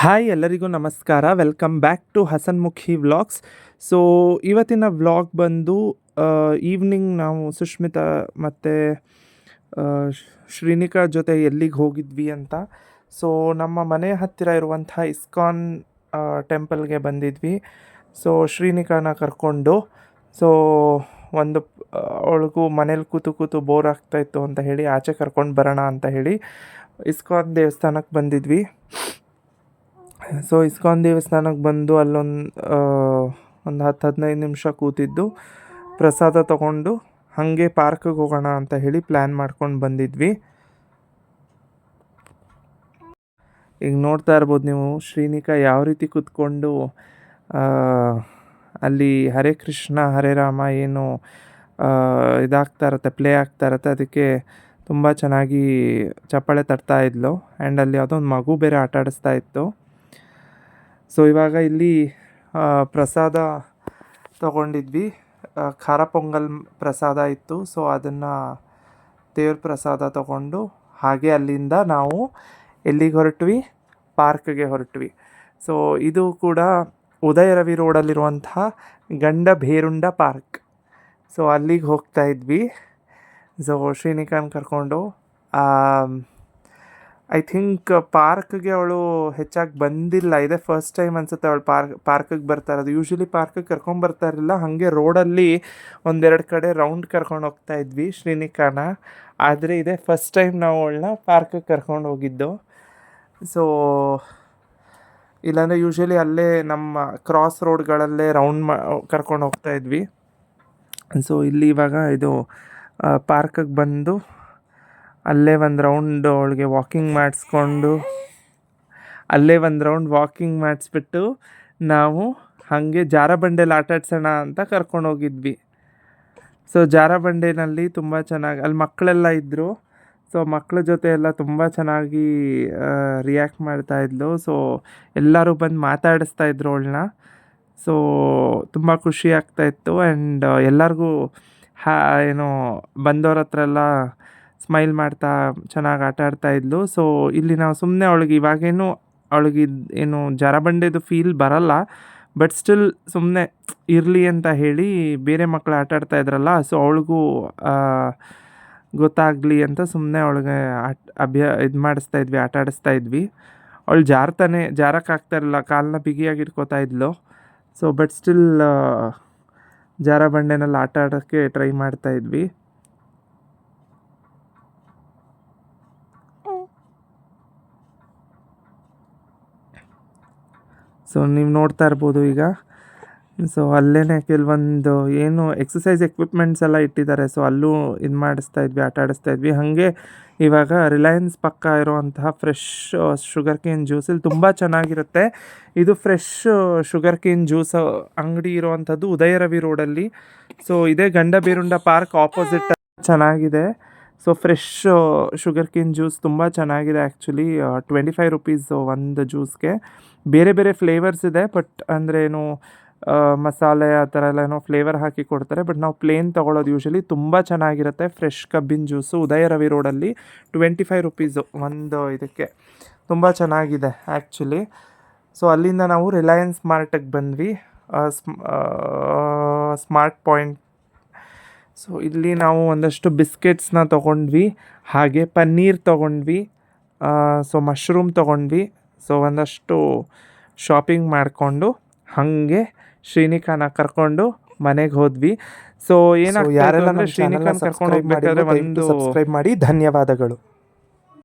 Hi ಎಲ್ಲರಿಗೂ ನಮಸ್ಕಾರ. Welcome back to Hasanmukhi vlogs so ಇವತ್ತಿನ ವ್ಲಾಗ್ ಬಂದು ಈವ್ನಿಂಗ್ ನಾವು ಸುಷ್ಮಿತಾ ಮತ್ತು ಶ್ರೀನಿಕಾ ಜೊತೆ ಎಲ್ಲಿಗೆ ಹೋಗಿದ್ವಿ ಅಂತ. ಸೊ ನಮ್ಮ ಮನೆ ಹತ್ತಿರ ಇರುವಂಥ ಇಸ್ಕಾನ್ ಟೆಂಪಲ್ಗೆ ಬಂದಿದ್ವಿ. ಸೊ ಶ್ರೀನಿಕಾನ ಕರ್ಕೊಂಡು ಸೊ ಒಂದು ಅವಳಿಗೂ ಮನೇಲಿ ಕೂತು ಕೂತು ಬೋರ್ ಆಗ್ತಾಯಿತ್ತು ಅಂತ ಹೇಳಿ, ಆಚೆ ಕರ್ಕೊಂಡು ಬರೋಣ ಅಂತ ಹೇಳಿ, ಇಸ್ಕಾನ್ ದೇವಸ್ಥಾನಕ್ಕೆ ಬಂದಿದ್ವಿ. ಸೊ ಇಸ್ಕಾನ್ ದೇವಸ್ಥಾನಕ್ಕೆ ಬಂದು ಅಲ್ಲೊಂದು ಒಂದು ಹತ್ತು ಹದಿನೈದು ನಿಮಿಷ ಕೂತಿದ್ದು. ಪ್ರಸಾದ ತಗೊಂಡು ಹಾಗೆ ಪಾರ್ಕಿಗೆ ಹೋಗೋಣ ಅಂತ ಹೇಳಿ ಪ್ಲ್ಯಾನ್ ಮಾಡ್ಕೊಂಡು ಬಂದಿದ್ವಿ. ಈಗ ನೋಡ್ತಾ ಇರ್ಬೋದು ನೀವು, ಶ್ರೀನಿಕಾ ಯಾವ ರೀತಿ ಕೂತ್ಕೊಂಡು ಅಲ್ಲಿ ಹರೇ ಕೃಷ್ಣ, ಹರೇ ರಾಮ ಏನು ಇದಾಗ್ತಾ ಇರತ್ತೆ ಪ್ಲೇ ಆಗ್ತಾ ಇರತ್ತೆ, ಅದಕ್ಕೆ ತುಂಬ ಚೆನ್ನಾಗಿ ಚಪ್ಪಾಳೆ ತಟ್ತಾ ಇದ್ಲು. ಆ್ಯಂಡ್ ಅಲ್ಲಿ ಯಾವುದೋ ಒಂದು ಮಗು ಬೇರೆ ಆಟ ಆಡಿಸ್ತಾ ಇತ್ತು. ಸೊ ಇವಾಗ ಇಲ್ಲಿ ಪ್ರಸಾದ ತಗೊಂಡಿದ್ವಿ. ಖಾರ ಪೊಂಗಲ್ ಪ್ರಸಾದ ಇತ್ತು. ಸೊ ಅದನ್ನು ದೇವ್ರ ಪ್ರಸಾದ ತಗೊಂಡು ಹಾಗೆ ಅಲ್ಲಿಂದ ನಾವು ಎಲ್ಲಿಗೆ ಹೊರಟ್ವಿ? ಪಾರ್ಕ್ಗೆ ಹೊರಟ್ವಿ. ಸೊ ಇದು ಕೂಡ ಉದಯ ರವಿ ರೋಡಲ್ಲಿರುವಂತಹ ಗಂಡ ಭೇರುಂಡ ಪಾರ್ಕ್. ಸೊ ಅಲ್ಲಿಗೆ ಹೋಗ್ತಾ ಇದ್ವಿ. ಸೊ ಶ್ರೀನಿಕಾಂತ್ ಕರ್ಕೊಂಡು ಐ ಥಿಂಕ್ ಪಾರ್ಕ್ಗೆ ಅವಳು ಹೆಚ್ಚಾಗಿ ಬಂದಿಲ್ಲ. ಇದೆ ಫಸ್ಟ್ ಟೈಮ್ ಅನ್ಸುತ್ತೆ ಅವಳು ಪಾರ್ಕ್ ಪಾರ್ಕಿಗೆ ಬರ್ತಾ ಇರೋದು. ಯೂಶ್ವಲಿ ಪಾರ್ಕಿಗೆ ಕರ್ಕೊಂಡು ಬರ್ತಾ ಇರಲಿಲ್ಲ. ಹಾಗೆ ರೋಡಲ್ಲಿ ಒಂದೆರಡು ಕಡೆ ರೌಂಡ್ ಕರ್ಕೊಂಡು ಹೋಗ್ತಾ ಇದ್ವಿ ಶ್ರೀನಿಕಾನ. ಆದರೆ ಇದೆ ಫಸ್ಟ್ ಟೈಮ್ ನಾವು ಅವಳನ್ನ ಪಾರ್ಕಿಗೆ ಕರ್ಕೊಂಡು ಹೋಗಿದ್ದು. ಸೊ ಇಲ್ಲಾಂದರೆ ಯೂಶ್ವಲಿ ಅಲ್ಲೇ ನಮ್ಮ ಕ್ರಾಸ್ ರೋಡ್ಗಳಲ್ಲೇ ರೌಂಡ್ ಮಾ, ಕರ್ಕೊಂಡು ಹೋಗ್ತಾ ಇದ್ವಿ. ಸೊ ಇಲ್ಲಿ ಇವಾಗ ಇದು ಪಾರ್ಕಿಗೆ ಬಂದು ಅಲ್ಲೇ ಒಂದು ರೌಂಡ್ ಅವಳಿಗೆ ವಾಕಿಂಗ್ ಮಾಡಿಸ್ಕೊಂಡು, ಅಲ್ಲೇ ಒಂದು ರೌಂಡ್ ವಾಕಿಂಗ್ ಮಾಡಿಸ್ಬಿಟ್ಟು ನಾವು ಹಾಗೆ ಜಾರಬಂಡೆಲಿ ಆಟ ಆಡ್ಸೋಣ ಅಂತ ಕರ್ಕೊಂಡು ಹೋಗಿದ್ವಿ. ಸೊ ಜಾರಬಂಡೆನಲ್ಲಿ ತುಂಬ ಚೆನ್ನಾಗಿ, ಅಲ್ಲಿ ಮಕ್ಕಳೆಲ್ಲ ಇದ್ದರು ಸೊ ಮಕ್ಕಳ ಜೊತೆ ಎಲ್ಲ ತುಂಬ ಚೆನ್ನಾಗಿ ರಿಯಾಕ್ಟ್ ಮಾಡ್ತಾ ಇದ್ಲು. ಸೊ ಎಲ್ಲರೂ ಬಂದು ಮಾತಾಡಿಸ್ತಾ ಇದ್ರು ಅವಳನ್ನ ಸೊ ತುಂಬ ಖುಷಿ ಆಗ್ತಾಯಿತ್ತು ಆ್ಯಂಡ್ ಎಲ್ಲರಿಗೂ, ಹಾ, ಏನು, ಬಂದವ್ರ ಹತ್ರ ಎಲ್ಲ ಸ್ಮೈಲ್ ಮಾಡ್ತಾ ಚೆನ್ನಾಗಿ ಆಟ ಆಡ್ತಾ ಇದ್ಲು. ಸೊ ಇಲ್ಲಿ ನಾವು ಸುಮ್ಮನೆ ಅವಳಿಗೆ ಇವಾಗೇನು ಅವಳಿಗೆ ಏನು ಏನು ಜಾರಬಂಡೆದು ಫೀಲ್ ಬರಲ್ಲ. ಬಟ್ ಸ್ಟಿಲ್ ಸುಮ್ಮನೆ ಇರಲಿ ಅಂತ ಹೇಳಿ ಬೇರೆ ಮಕ್ಕಳು ಆಟ ಆಡ್ತಾ ಇದ್ರಲ್ಲ ಸೊ ಅವಳಿಗೂ ಗೊತ್ತಾಗಲಿ ಅಂತ ಸುಮ್ಮನೆ ಅವಳಿಗೆ ಆಟ, ಅಭ್ಯ, ಇದು ಮಾಡಿಸ್ತಾ ಇದ್ವಿ, ಆಟ ಆಡಿಸ್ತಾ ಇದ್ವಿ. ಅವಳು ಜಾರ್ತಾನೆ ಜಾರಕ್ಕಾಗ್ತಾ ಇರಲಿಲ್ಲ ಕಾಲನ್ನ ಬಿಗಿಯಾಗಿ ಇಟ್ಕೋತಾ ಇದ್ಲು ಸೊ ಬಟ್ ಸ್ಟಿಲ್ ಜಾರ ಬಂಡೆನಲ್ಲಿ ಆಟ ಆಡೋಕ್ಕೆ ಟ್ರೈ ಮಾಡ್ತಾ ಇದ್ವಿ. ಸೊ ನೀವು ನೋಡ್ತಾ ಇರ್ಬೋದು ಈಗ. ಸೊ ಅಲ್ಲೇ ಕೆಲವೊಂದು ಏನು ಎಕ್ಸಸೈಸ್ ಎಕ್ವಿಪ್ಮೆಂಟ್ಸ್ ಎಲ್ಲ ಇಟ್ಟಿದ್ದಾರೆ. ಸೊ ಅಲ್ಲೂ ಇದು ಮಾಡಿಸ್ತಾ ಇದ್ವಿ, ಆಟ ಆಡಿಸ್ತಾ ಇದ್ವಿ. ಹಾಗೆ ಇವಾಗ ರಿಲಯನ್ಸ್ ಪಕ್ಕ ಇರುವಂತಹ ಫ್ರೆಶ್ ಶುಗರ್ ಕೇನ್ ಜ್ಯೂಸ್ ಇಲ್ಲಿ ತುಂಬ ಚೆನ್ನಾಗಿರುತ್ತೆ. ಇದು ಫ್ರೆಶ್ ಶುಗರ್ ಕೇನ್ ಜ್ಯೂಸ್ ಅಂಗಡಿ ಇರುವಂಥದ್ದು ಉದಯ ರವಿ ರೋಡಲ್ಲಿ ಸೊ ಇದೇ ಗಂಡ ಬೀರುಂಡ ಪಾರ್ಕ್ ಆಪೋಸಿಟ್ ಚೆನ್ನಾಗಿದೆ. So fresh sugar cane juice ತುಂಬ ಚೆನ್ನಾಗಿದೆ ಆ್ಯಕ್ಚುಲಿ ಟ್ವೆಂಟಿ ಫೈವ್ ರುಪೀಸ್ ಒಂದು ಜ್ಯೂಸ್ಗೆ ಬೇರೆ ಬೇರೆ ಫ್ಲೇವರ್ಸ್ ಇದೆ ಬಟ್ ಅಂದರೆ ಏನು ಮಸಾಲೆ ಆ ಥರ ಎಲ್ಲ ಏನೋ ಫ್ಲೇವರ್ ಹಾಕಿ ಕೊಡ್ತಾರೆ ಬಟ್ ನಾವು ಪ್ಲೇನ್ ತೊಗೊಳೋದು ಯೂಶಲಿ ತುಂಬ ಚೆನ್ನಾಗಿರುತ್ತೆ. ಫ್ರೆಶ್ ಕಬ್ಬಿನ ಜ್ಯೂಸು ಉದಯ ರವಿ ರೋಡಲ್ಲಿ ಟ್ವೆಂಟಿ ಫೈವ್ ರುಪೀಸು ಒಂದು ಇದಕ್ಕೆ. ತುಂಬ ಚೆನ್ನಾಗಿದೆ ಆ್ಯಕ್ಚುಲಿ ಸೊ ಅಲ್ಲಿಂದ ನಾವು ರಿಲಯನ್ಸ್ ಮಾರ್ಟಿಗೆ ಬಂದ್ವಿ. ಸ್ಮಾರ್ಟ್ ಪಾಯಿಂಟ್ ಸೊ ಇಲ್ಲಿ ನಾವು ಒಂದಷ್ಟು ಬಿಸ್ಕೆಟ್ಸ್ನ ತೊಗೊಂಡ್ವಿ. ಹಾಗೆ ಪನ್ನೀರ್ ತೊಗೊಂಡ್ವಿ. ಸೊ ಮಶ್ರೂಮ್ ತೊಗೊಂಡ್ವಿ. ಸೊ ಒಂದಷ್ಟು ಶಾಪಿಂಗ್ ಮಾಡಿಕೊಂಡು ಹಾಗೆ ಶ್ರೀನಿಕಾನ ಕರ್ಕೊಂಡು ಮನೆಗೆ ಹೋದ್ವಿ. ಸೊ ಏನಾಗ ಯಾರೆಲ್ಲ ಶ್ರೀನಿಕಾನ್ ಕರ್ಕೊಂಡು ಹೋಗ್ಬೇಕಾದ್ರೆ ಒಂದು ಸಬ್ಸ್ಕ್ರೈಬ್ ಮಾಡಿ ಧನ್ಯವಾದಗಳು.